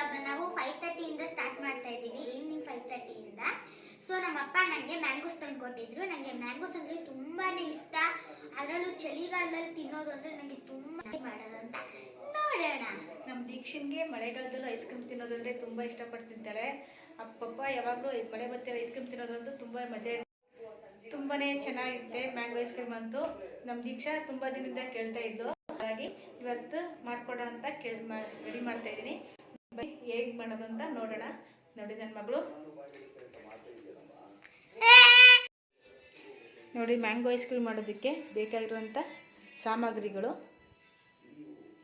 ವ್ಲಾಗ್ನ ನಾವು five ತರ್ಟಿಯಿಂದ start ಮಾಡ್ತಾ ಇದ್ದೀವಿ ಈವ್ನಿಂಗ್ ಫೈವ್ ತರ್ಟಿಯಿಂದ ಸೊ ನಮ್ಮಪ್ಪ ನನಗೆ ಮ್ಯಾಂಗೋಸ್ ತಂದು ಕೊಟ್ಟಿದ್ರು ನನಗೆ ಮ್ಯಾಂಗೋಸ್ ಅಂದರೆ ತುಂಬಾ ಇಷ್ಟ. ಅದರಲ್ಲೂ ಚಳಿಗಾಲದಲ್ಲಿ ತಿನ್ನೋದು ಅಂದರೆ ನನಗೆ ತುಂಬ ಮಾಡೋದಂತ ನೋಡೋಣ. ನಮ್ಮ ದೀಕ್ಷನ್ಗೆ ಮಳೆಗಾಲದಲ್ಲೂ ಐಸ್ ಕ್ರೀಮ್ ತಿನ್ನೋದಂದ್ರೆ ತುಂಬ ಇಷ್ಟಪಟ್ಟು ಅಪ್ಪಪ್ಪ ಯಾವಾಗಲೂ ಮಳೆ ಬತ್ತಿರ ಐಸ್ ಕ್ರೀಮ್ ತಿನ್ನೋದಂತೂ ತುಂಬಾ ಮಜಾ ತುಂಬಾ ಚೆನ್ನಾಗಿರುತ್ತೆ ಮ್ಯಾಂಗೋ ಐಸ್ ಕ್ರೀಮ್ ಅಂತೂ. ನಮ್ಮ ದೀಕ್ಷಾ ತುಂಬ ದಿನದಿಂದ ಕೇಳ್ತಾ ಇದ್ಲು ಹಾಗಾಗಿ ಇವತ್ತು ಮಾಡಿಕೊಡೋ ಅಂತ ಕೇಳ್ ರೆಡಿ ಮಾಡ್ತಾ ಇದ್ದೀನಿ. ಹೇಗೆ ಮಾಡೋದು ಅಂತ ನೋಡೋಣ. ನೋಡಿ ನನ್ನ ಮಗಳು. ನೋಡಿ, ಮ್ಯಾಂಗೋ ಐಸ್ ಕ್ರೀಮ್ ಮಾಡೋದಕ್ಕೆ ಬೇಕಾಗಿರುವಂಥ ಸಾಮಗ್ರಿಗಳು.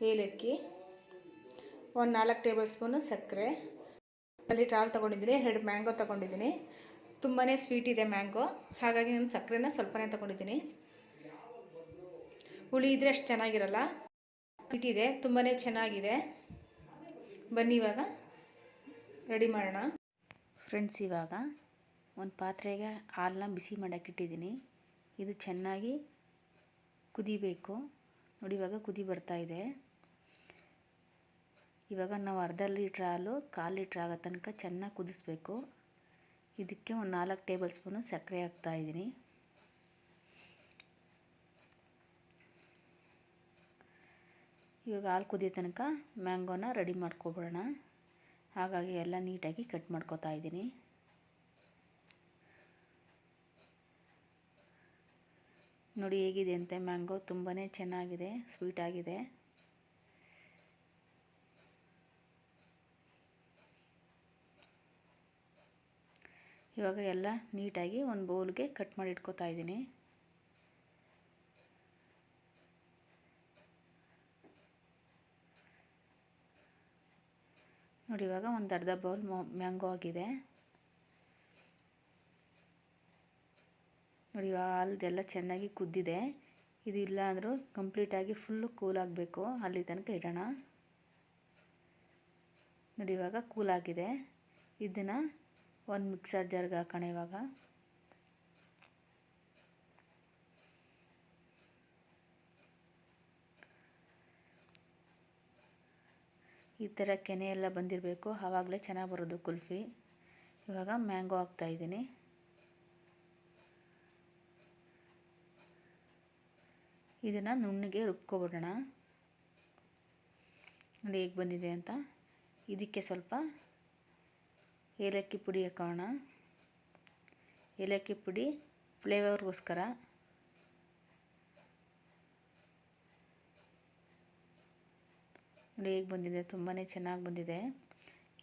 ಏಲಕ್ಕಿ, ಒಂದು ನಾಲ್ಕು ಟೇಬಲ್ ಸ್ಪೂನು ಸಕ್ಕರೆ. ಅಲ್ಲಿ ಹಾಲು ತೊಗೊಂಡಿದ್ದೀನಿ, ಎರಡು ಮ್ಯಾಂಗೋ ತೊಗೊಂಡಿದ್ದೀನಿ. ತುಂಬಾ ಸ್ವೀಟ್ ಇದೆ ಮ್ಯಾಂಗೋ. ಹಾಗಾಗಿ ನಾನು ಸಕ್ಕರೆನ ಸ್ವಲ್ಪನೇ ತೊಗೊಂಡಿದ್ದೀನಿ. ಹುಳಿ ಇದ್ರೆ ಅಷ್ಟು ಚೆನ್ನಾಗಿರಲ್ಲ. ಸ್ವೀಟ್ ಇದೆ ತುಂಬಾ ಚೆನ್ನಾಗಿದೆ. ಬನ್ನಿ ಇವಾಗ. ರೆಡಿ ಮಾಡೋಣ. ಫ್ರೆಂಡ್ಸ್ ಇವಾಗ ಒಂದು ಪಾತ್ರೆಗೆ ಹಾಲನ್ನ ಬಿಸಿ ಮಾಡೋಕ್ಕಿಟ್ಟಿದ್ದೀನಿ ಇದು ಚೆನ್ನಾಗಿ ಕುದಿಬೇಕು. ನೋಡಿ, ಇವಾಗ ಕುದಿ ಬರ್ತಾ ಇದೆ. ಇವಾಗ ನಾವು ಅರ್ಧ ಲೀಟ್ರ್ ಹಾಲು, ಕಾಲು ಲೀಟ್ರ್ ಆಗೋ ತನಕ ಚೆನ್ನಾಗಿ ಕುದಿಸ್ಬೇಕು. ಇದಕ್ಕೆ ಒಂದು ನಾಲ್ಕು ಟೇಬಲ್ ಸ್ಪೂನು ಸಕ್ಕರೆ ಹಾಕ್ತಾ ಇವಾಗ ಹಾಲು ಕುದಿಯೋ ತನಕ ಮ್ಯಾಂಗೋನ ರೆಡಿ ಮಾಡ್ಕೊಬಿಡೋಣ. ಹಾಗಾಗಿ ಎಲ್ಲ ನೀಟಾಗಿ ಕಟ್ ಮಾಡ್ಕೊತಾ ಇದ್ದೀನಿ. ನೋಡಿ ಹೇಗಿದೆ ಅಂತೆ, ಮ್ಯಾಂಗೋ ತುಂಬಾ ಚೆನ್ನಾಗಿದೆ ಸ್ವೀಟಾಗಿದೆ ಇವಾಗ ಎಲ್ಲ ನೀಟಾಗಿ ಒಂದು ಬೌಲ್ಗೆ ಕಟ್ ಮಾಡಿ ಇಟ್ಕೋತಾ ಇದ್ದೀನಿ. ನೋಡಿ ಇವಾಗ ಒಂದು ಅರ್ಧ ಬೌಲ್ ಮ್ಯಾಂಗೋ ಆಗಿದೆ. ನೋಡಿ ಇವಾಗ ಹಾಲ್ದೆಲ್ಲ ಚೆನ್ನಾಗಿ ಕುದ್ದಿದೆ. ಇದು ಇಲ್ಲ ಅಂದರೂ ಕಂಪ್ಲೀಟಾಗಿ ಫುಲ್ಲು ಕೂಲ್ ಆಗಬೇಕು. ಅಲ್ಲಿ ತನಕ ಇಡೋಣ. ನೋಡಿ ಇವಾಗ ಕೂಲ್ ಆಗಿದೆ. ಇದನ್ನು ಒಂದು ಮಿಕ್ಸರ್ ಜಾರ್ಗೆ ಹಾಕೋಣ ಇವಾಗ. ಈ ಥರ ಕೆನೆ ಎಲ್ಲ ಬಂದಿರಬೇಕು. ಆವಾಗಲೇ ಚೆನ್ನಾಗಿ ಬರೋದು ಕುಲ್ಫಿ. ಇವಾಗ ಮ್ಯಾಂಗೋ ಹಾಕ್ತಾಯಿದ್ದೀನಿ ಇದನ್ನು ನುಣ್ಣಗೆ ರುಬ್ಕೊಬಿಡೋಣ. ನೋಡಿ ಹೇಗೆ ಬಂದಿದೆ ಅಂತ. ಇದಕ್ಕೆ ಸ್ವಲ್ಪ ಏಲಕ್ಕಿ ಪುಡಿ ಹಾಕೋಣ. ಏಲಕ್ಕಿ ಪುಡಿ ಫ್ಲೇವರ್ಗೋಸ್ಕರ. ನೋಡಿ ಹೇಗೆ ಬಂದಿದೆ ತುಂಬಾ ಚೆನ್ನಾಗಿ ಬಂದಿದೆ.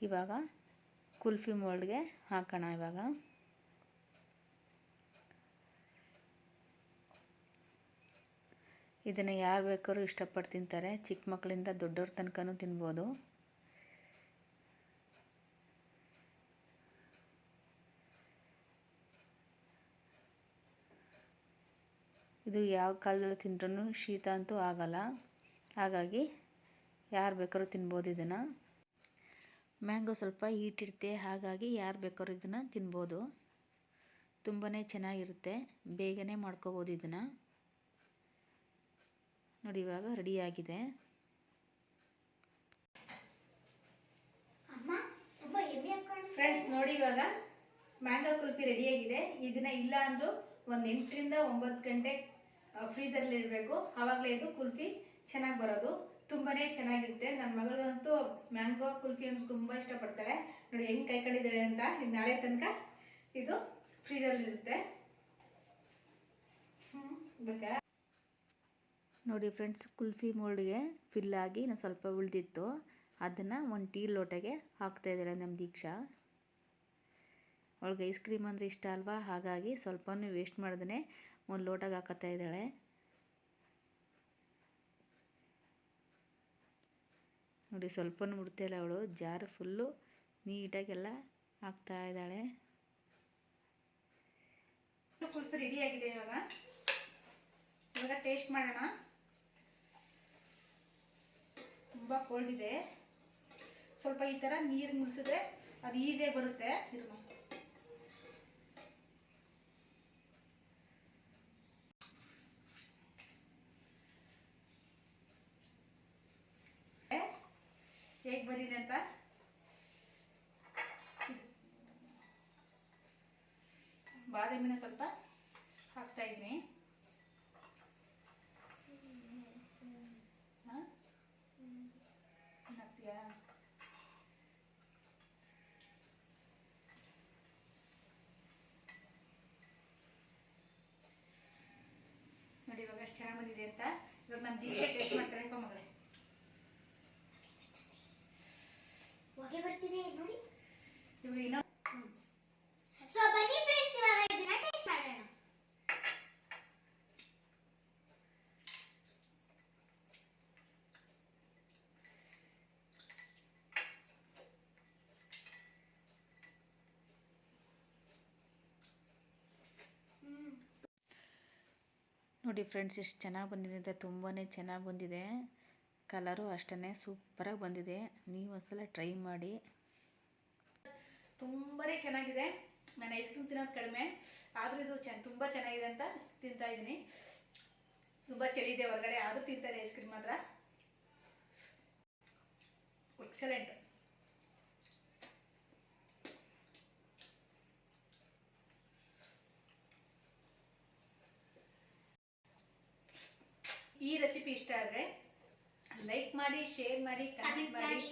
ಇವಾಗ ಕುಲ್ಫಿ ಮೋಲ್ಡ್ಗೆ ಹಾಕೋಣ ಇವಾಗ. ಇದನ್ನು ಯಾರು ಬೇಕಾದ್ರೂ ಇಷ್ಟಪಟ್ಟು ತಿಂತಾರೆ ಚಿಕ್ಕ ಮಕ್ಕಳಿಂದ ದೊಡ್ಡವ್ರ ತನಕನೂ ತಿನ್ಬೋದು. ಇದು ಯಾವ ಕಾಲದಲ್ಲಿ ತಿಂದ್ರೂ ಶೀತ ಅಂತೂ ಆಗಲ್ಲ. ಹಾಗಾಗಿ ಯಾರು ಬೇಕಾದ್ರೂ ತಿನ್ಬೋದು ಇದನ್ನು. ಮ್ಯಾಂಗೋ ಸ್ವಲ್ಪ ಹೀಟಿರುತ್ತೆ ಹಾಗಾಗಿ ಯಾರು ಬೇಕಾದ್ರೂ ಇದನ್ನು ತಿನ್ಬೋದು. ತುಂಬಾ ಚೆನ್ನಾಗಿರುತ್ತೆ ಬೇಗನೆ ಮಾಡ್ಕೋಬೋದು ಇದನ್ನು. ನೋಡಿ ಇವಾಗ ರೆಡಿಯಾಗಿದೆ ಫ್ರೆಂಡ್ಸ್ ನೋಡಿ ಇವಾಗ ಮ್ಯಾಂಗೋ ಕುಲ್ಫಿ ರೆಡಿಯಾಗಿದೆ ಇದನ್ನ ಇಲ್ಲ ಅಂದರೂ ಒಂದು ಎಂಟರಿಂದ ಒಂಬತ್ತು ಗಂಟೆ ಫ್ರೀಜರ್ಲಿ ಇಡಬೇಕು. ಆವಾಗಲೇ ಇದು ಕುಲ್ಫಿ ಚೆನ್ನಾಗಿ ಬರೋದು. ತುಂಬಾನೇ ಚೆನ್ನಾಗಿರುತ್ತೆ. ನನ್ನ ಮಗಳಿಗಂತೂ ಮ್ಯಾಂಗೋ, ಕುಲ್ಫಿ ಅಂತ ತುಂಬ ಇಷ್ಟಪಡ್ತಾಳೆ ನೋಡಿ ಹೆಂಗೆ ಕೈ ಕಡಿದಾಳೆ ಅಂತ ಇದು ನಾಳೆ ತನಕ ಇದು ಫ್ರೀಜಲ್ಲಿ ಇರುತ್ತೆ. ನೋಡಿ ಫ್ರೆಂಡ್ಸ್, ಕುಲ್ಫಿ ಮೋಲ್ಡ್ಗೆ ಫಿಲ್ ಆಗಿ ನಾನು ಸ್ವಲ್ಪ ಉಳಿದಿತ್ತು. ಅದನ್ನು ಒಂದು ಟೀ ಲೋಟಗೆ ಹಾಕ್ತಾ ಇದ್ದಾರೆ ನಮ್ಮ ದೀಕ್ಷಾ. ಅವಳಿಗೆ ಐಸ್ ಕ್ರೀಮ್ ಅಂದರೆ ಇಷ್ಟ ಅಲ್ವಾ? ಹಾಗಾಗಿ ಸ್ವಲ್ಪನೂ ವೇಸ್ಟ್ ಮಾಡ್ದೇ ಒಂದು ಲೋಟಗೆ ಹಾಕತ್ತಾ ಇದ್ದಾಳೆ. ನೋಡಿ ಸ್ವಲ್ಪನೂ ಬಿಡ್ತಿಲ್ಲ ಅವಳು. ಜಾರು ಫುಲ್ಲು ನೀಟಾಗೆಲ್ಲ ಹಾಕ್ತಾ ಇದ್ದಾಳೆ. ಕುಲ್ಫಿ ರೆಡಿ ಆಗಿದೆ ಇವಾಗ. ಇವಾಗ ಟೇಸ್ಟ್ ಮಾಡೋಣ. ತುಂಬ ಕೋಲ್ಡ್ ಇದೆ. ಸ್ವಲ್ಪ ಈ ಥರ ನೀರು ಮುಗಿಸಿದ್ರೆ ಅದು ಈಸಿಯಾಗಿ ಬರುತ್ತೆ. ಇರು ಹೇಗೆ ಬಂದಿದೆ ಅಂತ? ಬಾದಾಮಿನ ಸ್ವಲ್ಪ ಹಾಕ್ತಾ ಇದ್ದೀನಿ ನೋಡಿ ಇವಾಗ ಎಷ್ಟು ಚೆನ್ನಾಗಿ ಬಂದಿದೆ ಅಂತ. ಇವಾಗ ನಾನು ದೀಕ್ಷೆ ಟೇಸ್ಟ್ ಮಾಡ್ತಾರೆ ಮಗಳು. ಇವಾಗ ಇನ್ನೂ ಸೊ ಬನ್ನಿ ಫ್ರೆಂಡ್ಸ್ ಇವಾಗ ಇದನ್ನ ಟೇಸ್ಟ್ ಮಾಡೋಣ. ನೋಡಿ ಫ್ರೆಂಡ್ಸ್ ಎಷ್ಟು ಚೆನ್ನಾಗಿ ಬಂದಿದೆ ಅಂತ ತುಂಬಾ ಚೆನ್ನಾಗಿ ಬಂದಿದೆ. ಕಲರು ಅಷ್ಟೇ ಸೂಪರಾಗಿ ಬಂದಿದೆ. ನೀವು ಒಂದ್ಸಲ ಟ್ರೈ ಮಾಡಿ. ತುಂಬಾ ಚೆನ್ನಾಗಿದೆ. ನಾನು ಐಸ್ ಕ್ರೀಮ್ ತಿನ್ನೋದು ಕಡಿಮೆ. ಆದರೂ ಇದು ಚೆನ್ನ ತುಂಬ ಚೆನ್ನಾಗಿದೆ ಅಂತ ತಿಂತಾ ಇದ್ದೀನಿ. ತುಂಬಾ ಚಳಿ ಇದೆ ಹೊರಗಡೆ ಆದರೂ ತಿಂತಾರೆ ಐಸ್ ಕ್ರೀಮ್ ಮಾತ್ರ. ಎಕ್ಸಲೆಂಟ್ ಈ ರೆಸಿಪಿ ಇಷ್ಟ ಆದರೆ ಲೈಕ್ ಮಾಡಿ ಶೇರ್ ಮಾಡಿ ಕಮೆಂಟ್ ಮಾಡಿ.